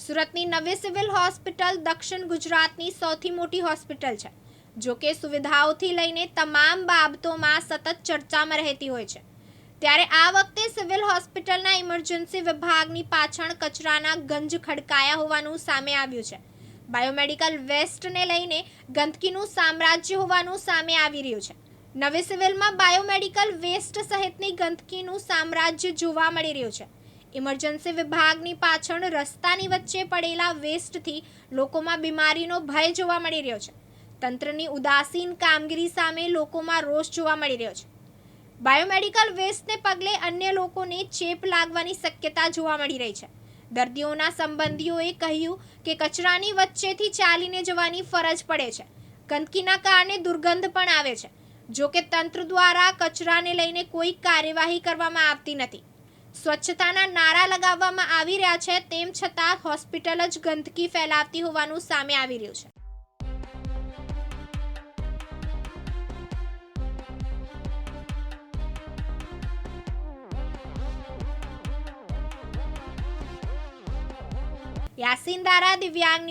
સુરતની નવી civil hospital દક્ષિણ ગુજરાતની સૌથી મોટી હોસ્પિટલ છે, જો કે સુવિધાઓથી લઈને તમામ બાબતોમાં સતત ચર્ચામાં રહેતી હોય છે. ત્યારે આ વખતે સિવિલ હોસ્પિટલના ઇમરજન્સી વિભાગની પાછળ કચરાના ગંજ ખડકાયા હોવાનું સામે આવ્યું છે. બાયોમેડિકલ વેસ્ટને લઈને ગંદકીનું સામ્રાજ્ય હોવાનું સામે આવી રહ્યું છે. નવી સિવિલમાં બાયોમેડિકલ વેસ્ટ સહિતની ગંદકીનું સામ્રાજ્ય જોવા મળી રહ્યું છે. ઇમરજન્સી વિભાગની પાછળ રસ્તાની વચ્ચે પડેલા વેસ્ટથી લોકોમાં બીમારીનો ભય જોવા મળી રહ્યો છે. તંત્રની ઉદાસીન કામગીરી સામે લોકોમાં રોષ જોવા મળી રહ્યો છે. બાયોમેડિકલ વેસ્ટને પગલે અન્ય લોકોને ચેપ લાગવાની શક્યતા જોવા મળી રહી છે. દર્દીઓના સંબંધીઓએ કહ્યું કે કચરાની વચ્ચેથી ચાલીને જવાની ફરજ પડે છે. ગંદકીના કારણે દુર્ગંધ પણ આવે છે. જો કે તંત્ર દ્વારા કચરાને લઈને કોઈ કાર્યવાહી કરવામાં આવતી નથી. સ્વચ્છતાના નારા લગાવવામાં આવી રહ્યા છે, તેમ છતાં હોસ્પિટલ જ ગંદકી ફેલાવતી હોવાનું સામે આવી રહ્યું છે. યાસીન દારા દિવ્યાંગ